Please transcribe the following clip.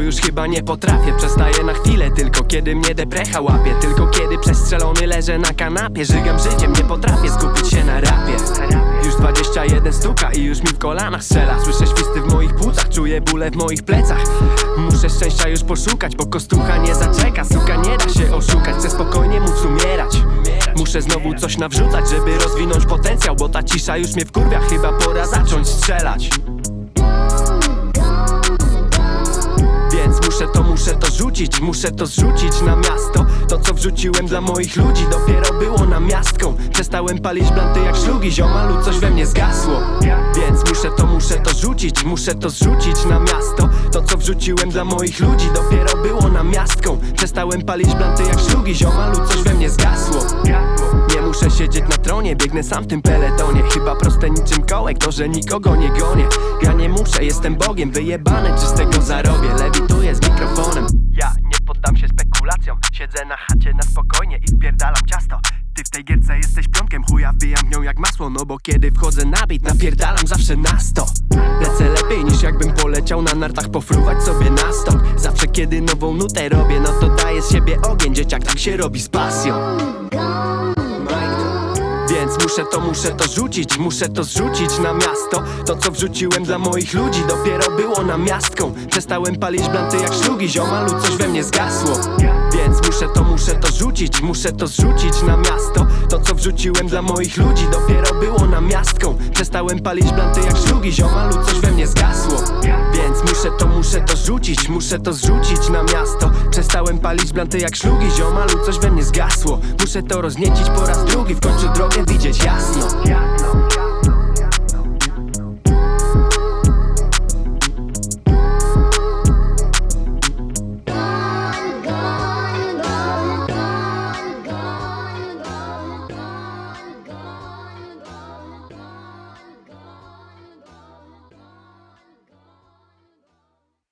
już chyba nie potrafię. Przestaję na chwilę, tylko kiedy mnie deprecha łapie. Tylko kiedy przestrzelony leżę na kanapie. Żygam życiem, nie potrafię skupić się na rapie. Już 21 stuka i już mi w kolanach strzela. Słyszę świsty w moich płucach, czuję bóle w moich plecach. Muszę szczęścia już poszukać, bo kostucha nie zaczeka. Suka nie da się oszukać, chcę spokojnie móc umierać. Muszę znowu coś nawrzucać, żeby rozwinąć potencjał Bo ta cisza już mnie wkurwia, chyba pora zacząć strzelać rzucić, muszę to zrzucić na miasto. To co wrzuciłem dla moich ludzi dopiero było na miastką Przestałem palić blanty jak szlugi, ziomalu coś we mnie zgasło. Więc muszę to, muszę to rzucić, muszę to zrzucić na miasto. To co wrzuciłem dla moich ludzi dopiero było na miastką Przestałem palić blanty jak szlugi, ziomalu coś we mnie zgasło. Nie muszę siedzieć na tronie, biegnę sam w tym peletonie. Chyba proste niczym kołek, to że nikogo nie gonię. Ja nie muszę, jestem Bogiem, wyjebany czy z tego zarobię. Lewituję z mikrofonem Na chacie na spokojnie i wpierdalam ciasto. Ty w tej gierce jesteś pionkiem, chuja wbijam nią jak masło No bo kiedy wchodzę na bit, napierdalam zawsze na sto. Lecę lepiej niż jakbym poleciał na nartach pofruwać sobie na stok. Zawsze kiedy nową nutę robię, no to daję z siebie ogień Dzieciak tak się robi z pasją. Więc muszę to, muszę to rzucić, muszę to zrzucić na miasto. To co wrzuciłem dla moich ludzi dopiero było na miastką Przestałem palić blanty jak szlugi, ziomalu coś we mnie zgasło. Więc muszę muszę to zrzucić na miasto. To co wrzuciłem dla moich ludzi dopiero było na miastką Przestałem palić blanty jak szlugi, ziomalu coś we mnie zgasło. Więc muszę to, muszę to rzucić, muszę to zrzucić na miasto. Przestałem palić blanty jak szlugi, ziomalu coś we mnie zgasło. Muszę to rozniecić po raz drugi, w końcu